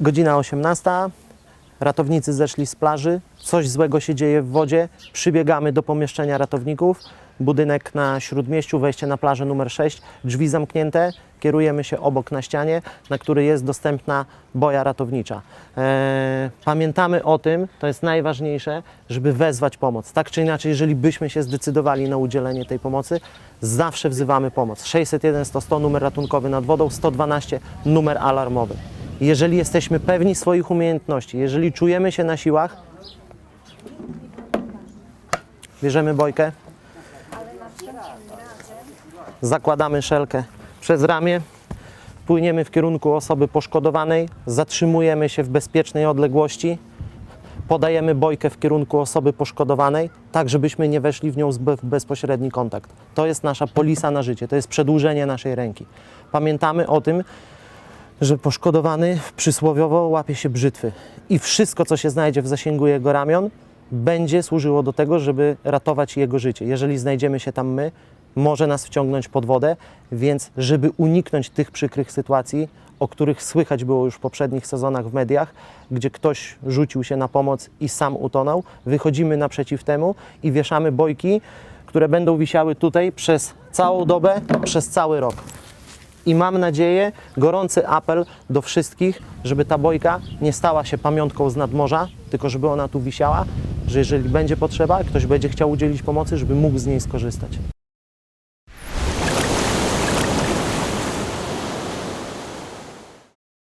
Godzina 18. Ratownicy zeszli z plaży. Coś złego się dzieje w wodzie. Przybiegamy do pomieszczenia ratowników. Budynek na śródmieściu, wejście na plażę numer 6, drzwi zamknięte. Kierujemy się obok na ścianie, na której jest dostępna boja ratownicza. Eee, pamiętamy o tym, to jest najważniejsze, żeby wezwać pomoc. Tak czy inaczej, jeżeli byśmy się zdecydowali na udzielenie tej pomocy, zawsze wzywamy pomoc. 601 100 100 numer ratunkowy nad wodą, 112 numer alarmowy. Jeżeli jesteśmy pewni swoich umiejętności, jeżeli czujemy się na siłach, bierzemy bojkę, zakładamy szelkę przez ramię, płyniemy w kierunku osoby poszkodowanej, zatrzymujemy się w bezpiecznej odległości, podajemy bojkę w kierunku osoby poszkodowanej, tak żebyśmy nie weszli w nią w bezpośredni kontakt. To jest nasza polisa na życie, to jest przedłużenie naszej ręki. Pamiętamy o tym, że poszkodowany przysłowiowo łapie się brzytwy i wszystko, co się znajdzie w zasięgu jego ramion, będzie służyło do tego, żeby ratować jego życie. Jeżeli znajdziemy się tam my, może nas wciągnąć pod wodę, więc żeby uniknąć tych przykrych sytuacji, o których słychać było już w poprzednich sezonach w mediach, gdzie ktoś rzucił się na pomoc i sam utonął, wychodzimy naprzeciw temu i wieszamy bojki, które będą wisiały tutaj przez całą dobę, przez cały rok. I mam nadzieję, gorący apel do wszystkich, żeby ta bojka nie stała się pamiątką z nadmorza, tylko żeby ona tu wisiała, że jeżeli będzie potrzeba, ktoś będzie chciał udzielić pomocy, żeby mógł z niej skorzystać.